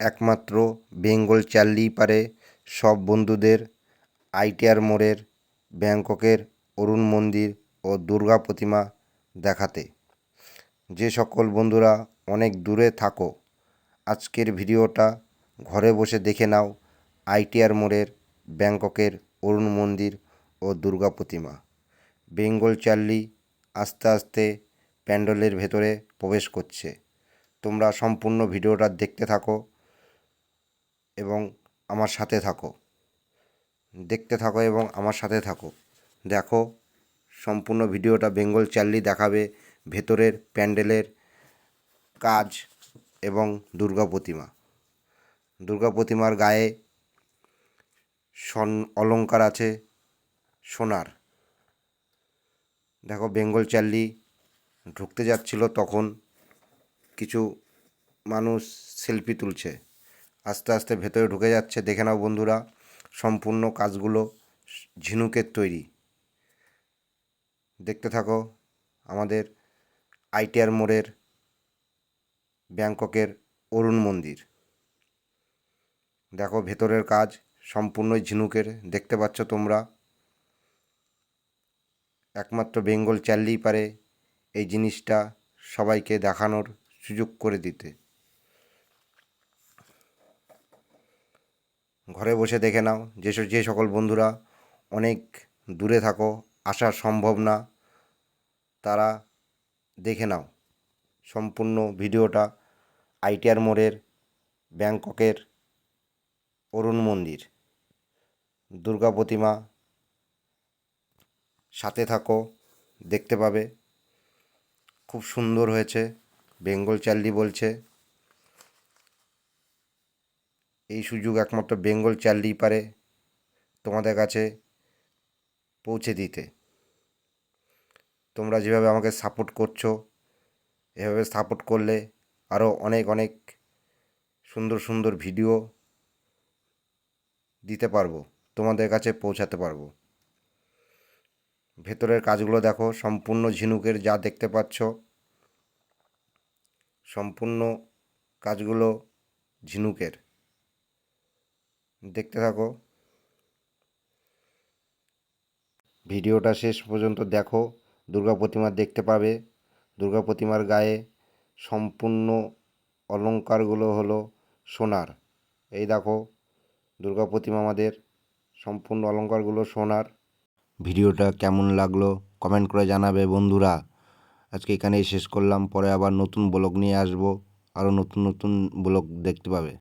একমাত্র বেঙ্গল চাললেই পারে সব বন্ধুদের, আইটিআর মোড়ের, ব্যাংককের, অরুণ মন্দির ও দুর্গা প্রতিমা দেখাতে। যে সকল বন্ধুরা অনেক দূরে থাকো, আজকের ভিডিওটা ঘরে বসে দেখে নাও আইটিআর মোড়ের, ব্যাংককের, অরুণ মন্দির ও দুর্গা প্রতিমা। বেঙ্গল চার্লি আস্তে আস্তে প্যান্ডেলের ভেতরে প্রবেশ করছে। তোমরা সম্পূর্ণ ভিডিওটা দেখতে থাকো এবং আমার সাথে থাকো। দেখতে থাকো এবং আমার সাথে থাকো। দেখো, সম্পূর্ণ ভিডিওটা বেঙ্গল চার্লি দেখাবে। ভেতরের প্যান্ডেলের কাজ এবং দুর্গা প্রতিমা। দুর্গা প্রতিমার গায়ে সন অলংকার আছে সোনার। দেখো, বেঙ্গল চার্লি ঢুকতে যাচ্ছিল, তখন কিছু মানুষ সেলফি তুলছে। আস্তে আস্তে ভেতরে ঢুকে যাচ্ছে। দেখে নাও বন্ধুরা, সম্পূর্ণ কাজগুলো ঝিনুকের তৈরি। দেখতে থাকো, আমাদের আইটিআর মোড়ের ব্যাংককের অরুণ মন্দির। দেখো ভেতরের কাজ সম্পূর্ণই ঝিনুকের, দেখতে পাচ্ছ তোমরা? একমাত্র বেঙ্গল চাললেই পারে এই জিনিসটা সবাইকে দেখানোর সুযোগ করে দিতে। ঘরে বসে দেখে নাও যে যে সকল বন্ধুরা অনেক দূরে থাকো, আসা সম্ভব না, তারা দেখে নাও। সম্পূর্ণ ভিডিওটা আইটিআর মোড়ের ব্যাংককের অরুণ মন্দির। দুর্গা প্রতিমা সাথে থাকো, দেখতে পাবে। খুব সুন্দর হয়েছে, বেঙ্গল চার্লি বলছে। এই সুযোগ একমাত্র বেঙ্গল চার্লিই পারে তোমাদের কাছে পৌঁছে দিতে। তোমরা যেভাবে আমাকে সাপোর্ট করছ, এভাবে সাপোর্ট করলে আরও অনেক অনেক সুন্দর সুন্দর ভিডিও দিতে পারব, তোমাদের কাছে পৌঁছাতে পারব। ভেতরের কাজগুলো দেখো, সম্পূর্ণ ঝিনুকের যা দেখতে পাচ্ছ, সম্পূর্ণ কাজগুলো ঝিনুকের। দেখতে থাকো। ভিডিওটা শেষ পর্যন্ত দেখো। দুর্গা প্রতিমা দেখতে পাবে। দুর্গা প্রতিমার গায়ে সম্পূর্ণ অলংকারগুলো হলো সোনার। এই দেখো, দুর্গা প্রতিমা আমাদের সম্পূর্ণ অলংকারগুলো সোনার। ভিডিওটা কেমন লাগল কমেন্ট করে জানাবে বন্ধুরা। আজকে এখানেই শেষ করলাম। পরে আবার নতুন ব্লগ নিয়ে আসব। আরও নতুন নতুন ব্লগ দেখতে পাবে।